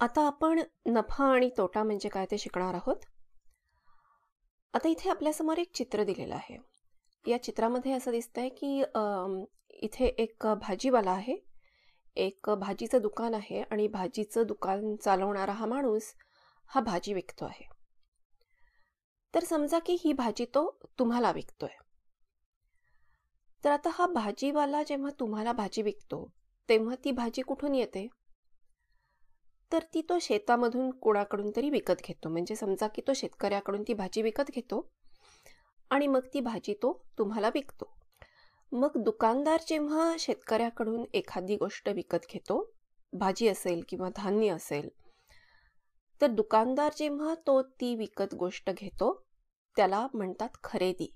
आता आपण नफा आणि तोटा म्हणजे काय ते शिकणार आहोत. आता इथे आपल्यासमोर एक चित्र दिलेलं आहे. या चित्रामध्ये असं दिसतंय की इथे एक भाजीवाला आहे. एक भाजीचं दुकान आहे आणि भाजीचं दुकान चालवणारा हा माणूस हा भाजी विकतो आहे. तर समजा की ही भाजी तो तुम्हाला विकतोय. तर आता हा भाजीवाला जेव्हा तुम्हाला भाजी विकतो तेव्हा ती भाजी कुठून येते? तर ती तो शेतामधून कोणाकडून तरी विकत घेतो. म्हणजे समजा की तो शेतकऱ्याकडून ती भाजी विकत घेतो आणि मग ती भाजी तो तुम्हाला विकतो. मग दुकानदार जेव्हा शेतकऱ्याकडून एखादी गोष्ट विकत घेतो भाजी असेल किंवा धान्य असेल तर दुकानदार जेव्हा तो ती विकत गोष्ट घेतो त्याला म्हणतात खरेदी.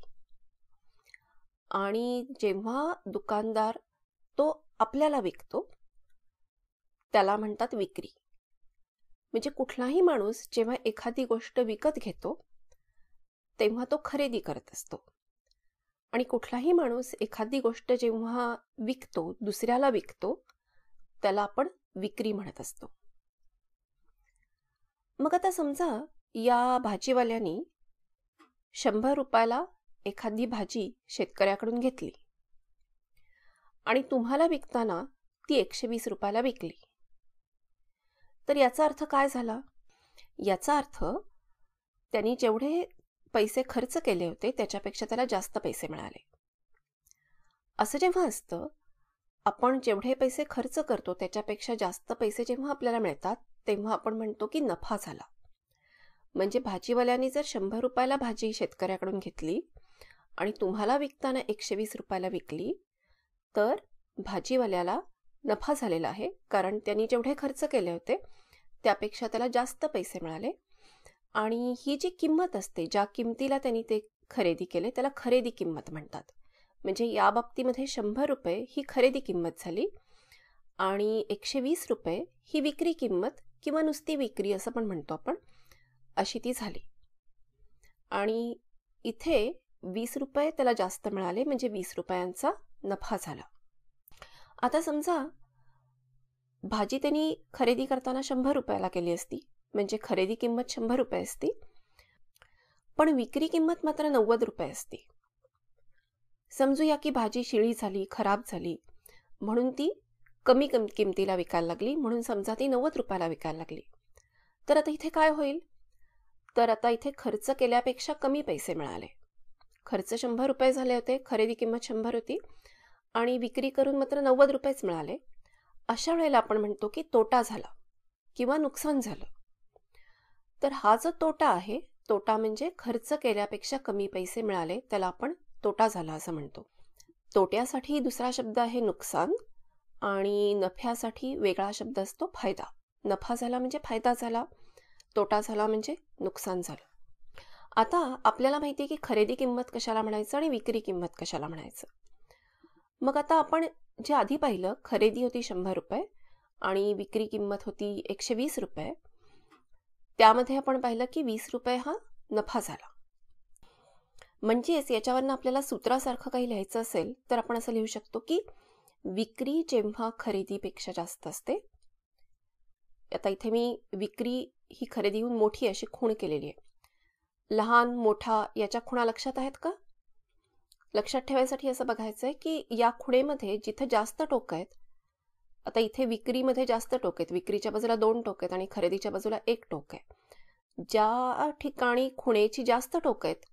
आणि जेव्हा दुकानदार तो आपल्याला विकतो त्याला म्हणतात विक्री. म्हणजे कुठलाही माणूस जेव्हा एखादी गोष्ट विकत घेतो तेव्हा तो खरेदी करत असतो. आणि कुठलाही माणूस एखादी गोष्ट जेव्हा विकतो दुसऱ्याला विकतो त्याला आपण विक्री म्हणत असतो. मग आता समजा या भाजीवाल्यानी शंभर रुपयाला एखादी भाजी शेतकऱ्याकडून घेतली. आणि तुम्हाला विकताना ती एकशे वीस रुपयाला विकली. तर याचा अर्थ काय झाला? याचा अर्थ त्यांनी जेवढे पैसे खर्च केले होते त्याच्यापेक्षा त्याला जास्त पैसे मिळाले. असं जेव्हा असतं आपण जेवढे पैसे खर्च करतो त्याच्यापेक्षा जास्त पैसे जेव्हा आपल्याला मिळतात तेव्हा आपण म्हणतो की नफा झाला. म्हणजे भाजीवाल्याने जर शंभर रुपयाला भाजी शेतकऱ्याकडून घेतली आणि तुम्हाला विकताना एकशे वीस रुपयाला विकली तर भाजीवाल्याला नफा झालेला आहे. कारण त्यांनी जेवढे खर्च केले होते त्यापेक्षा त्याला जास्त पैसे मिळाले. आणि ही जी किंमत असते ज्या किमतीला त्यांनी ते खरेदी केले त्याला खरेदी किंमत म्हणतात. म्हणजे या बाबतीमध्ये शंभर रुपये ही खरेदी किंमत झाली आणि एकशे वीस रुपये ही विक्री किंमत किंवा नुसती विक्री असं पण म्हणतो आपण अशी ती झाली. आणि इथे वीस रुपये त्याला जास्त मिळाले म्हणजे वीस रुपयांचा नफा झाला. आता समजा भाजी त्यांनी खरेदी करताना शंभर रुपयाला केली असती म्हणजे खरेदी किंमत शंभर रुपये असती पण विक्री किंमत मात्र नव्वद रुपये असती. समजूया की भाजी शिळी झाली खराब झाली म्हणून ती कमी किम किमतीला विकायला लागली म्हणून समजा ती नव्वद रुपयाला विकायला लागली. तर आता इथे काय होईल? तर आता इथे खर्च केल्यापेक्षा कमी पैसे मिळाले. खर्च शंभर रुपये झाले होते खरेदी किंमत शंभर होती आणि विक्री करून मात्र नव्वद रुपयेच मिळाले. अशा वेळेला आपण म्हणतो की तोटा झाला किंवा नुकसान झालं. तर हा जो तोटा आहे तोटा म्हणजे खर्च केल्यापेक्षा कमी पैसे मिळाले त्याला आपण तोटा झाला असं म्हणतो. तोट्यासाठी दुसरा शब्द आहे नुकसान आणि नफ्यासाठी वेगळा शब्द असतो फायदा. नफा झाला म्हणजे फायदा झाला तोटा झाला म्हणजे नुकसान झालं. आता आपल्याला माहिती आहे की खरेदी किंमत कशाला म्हणायचं आणि विक्री किंमत कशाला म्हणायचं. मग आता आपण जे आधी पाहिलं खरेदी होती शंभर रुपये आणि विक्री किंमत होती एकशे वीस रुपये. त्यामध्ये आपण पाहिलं की वीस रुपये हा नफा झाला. म्हणजेच याच्यावरनं आपल्याला सूत्रासारखं काही लिहायचं असेल तर आपण असं लिहू शकतो की विक्री जेव्हा खरेदीपेक्षा जास्त असते आता इथे मी विक्री ही खरेदीहून मोठी अशी खूण केलेली आहे. लहान मोठा याच्या खुणा लक्षात आहेत का? लक्षात ठेवायसाठी असं बघायचं आहे की या खुणेमध्ये जिथं जास्त टोकं आहेत आता इथे विक्रीमध्ये जास्त टोक आहेत. विक्रीच्या बाजूला दोन टोक आहेत आणि खरेदीच्या बाजूला एक टोक आहे. ज्या ठिकाणी खुणेची जास्त टोक आहेत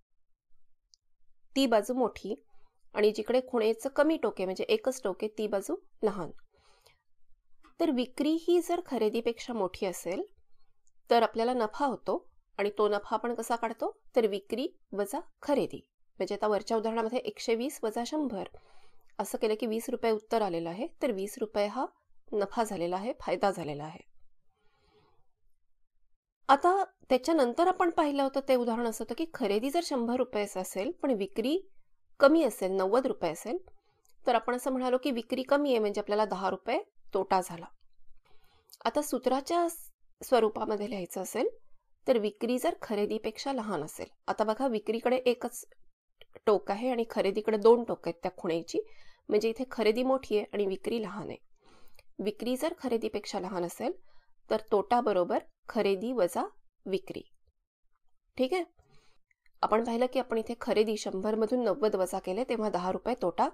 ती बाजू मोठी आणि जिकडे खुणेचं कमी टोके म्हणजे एकच टोक आहे ती बाजू लहान. तर विक्री ही जर खरेदीपेक्षा मोठी असेल तर आपल्याला नफा होतो आणि तो नफा आपण कसा काढतो? तर विक्री वजा खरेदी. म्हणजे आता वरच्या उदाहरणामध्ये एकशे वीस वजा शंभर. असं केलं की वीस रुपये उत्तर आलेलं आहे. तर वीस रुपये हा नफा झालेला आहे फायदा झालेला आहे. आता त्याच्यानंतर आपण पाहिलं होतं ते उदाहरण असं होतं की खरेदी जर शंभर रुपयेच असेल पण विक्री कमी असेल नव्वद रुपये असेल तर आपण असं म्हणालो की विक्री कमी आहे म्हणजे आपल्याला दहा रुपये तोटा झाला. आता सूत्राच्या स्वरूपामध्ये लिहायचं असेल तर विक्री जर खरेदीपेक्षा लहान असेल आता बघा विक्रीकडे एकच टोक आहे आणि खरेदीकडे दोन टोक आहेत त्या खुणेची. म्हणजे इथे खरेदी मोठी आहे आणि विक्री लहान आहे. विक्री जर खरेदीपेक्षा लहान असेल तर तोटा बरोबर खरेदी वजा विक्री. ठीक आहे? आपण पाहिलं की आपण इथे खरेदी शंभरमधून नव्वद वजा केले तेव्हा दहा रुपये तोटा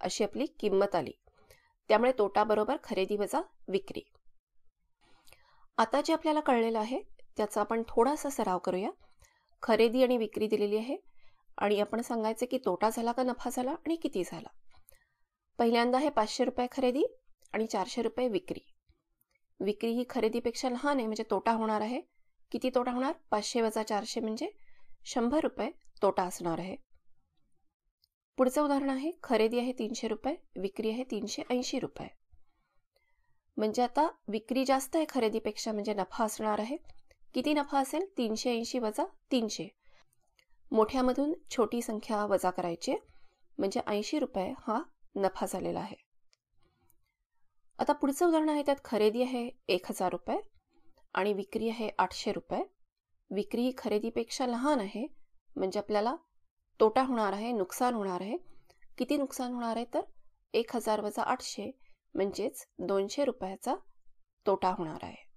अशी आपली किंमत आली. त्यामुळे तोटा बरोबर खरेदी वजा विक्री. आता जे आपल्याला कळलेलं आहे त्याचा आपण थोडासा सराव करूया. खरेदी आणि विक्री दिलेली आहे. आणि आपण सांगायचं की तोटा झाला का नफा झाला आणि किती झाला? पहिल्यांदा आहे पाचशे रुपये खरेदी आणि चारशे रुपये विक्री. विक्री ही खरेदीपेक्षा लहान आहे म्हणजे तोटा होणार आहे. किती तोटा होणार? पाचशे वजा चारशे म्हणजे शंभर रुपये तोटा असणार आहे. पुढचं उदाहरण आहे खरेदी आहे तीनशे रुपये विक्री आहे तीनशे ऐंशी रुपये. म्हणजे आता विक्री जास्त आहे खरेदीपेक्षा म्हणजे नफा असणार आहे. किती नफा असेल? तीनशे ऐंशी वजा तीनशे. मोठ्यामधून छोटी संख्या वजा करायची. म्हणजे ऐंशी रुपये हा नफा झालेला आहे. आता पुढचं उदाहरण आहे त्यात खरेदी आहे एक हजार रुपये आणि विक्री आहे आठशे रुपये. विक्री खरेदीपेक्षा लहान आहे म्हणजे आपल्याला तोटा होणार आहे नुकसान होणार आहे. किती नुकसान होणार आहे तर एक हजार वजा आठशे म्हणजेच दोनशे रुपयाचा तोटा होणार आहे.